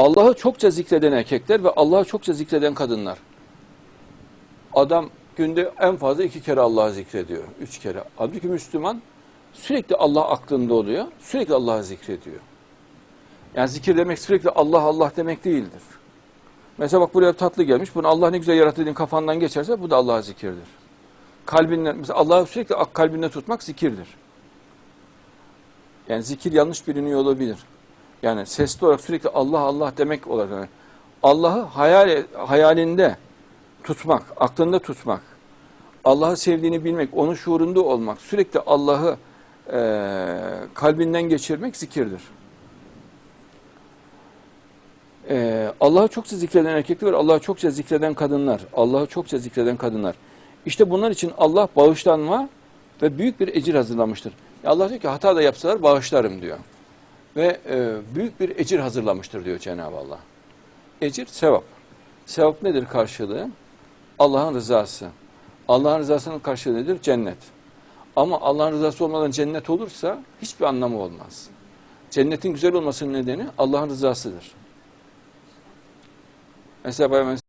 Allah'ı çokça zikreden erkekler ve Allah'ı çokça zikreden kadınlar. Adam günde en fazla iki kere Allah'ı zikrediyor. Üç kere. Halbuki Müslüman sürekli Allah aklında oluyor. Sürekli Allah'ı zikrediyor. Yani zikir demek sürekli Allah Allah demek değildir. Mesela bak buraya tatlı gelmiş. Bunu Allah ne güzel yarattı dediğin kafandan geçerse bu da Allah'a zikirdir. Kalbinden, mesela Allah'ı sürekli kalbinde tutmak zikirdir. Yani zikir yanlış biliniyor olabilir. Yani sesli olarak sürekli Allah Allah demek olarak. yani Allah'ı hayal, hayalinde tutmak, aklında tutmak, Allah'ı sevdiğini bilmek, onun şuurunda olmak, sürekli Allah'ı eee, kalbinden geçirmek zikirdir. Eee Allah'ı çokça zikreden erkekler, Allah'ı çokça zikreden kadınlar, Allah'ı çokça zikreden kadınlar. İşte bunlar için Allah bağışlanma ve büyük bir ecir hazırlamıştır. Allah diyor ki hata da yapsalar bağışlarım diyor. Ve e, büyük bir ecir hazırlamıştır diyor Cenab-ı Allah. Ecir sevap. Sevap nedir karşılığı? Allah'ın rızası. Allah'ın rızasının karşılığı nedir? Cennet. Ama Allah'ın rızası olmadan cennet olursa hiçbir anlamı olmaz. Cennetin güzel olmasının nedeni Allah'ın rızasıdır. Mesela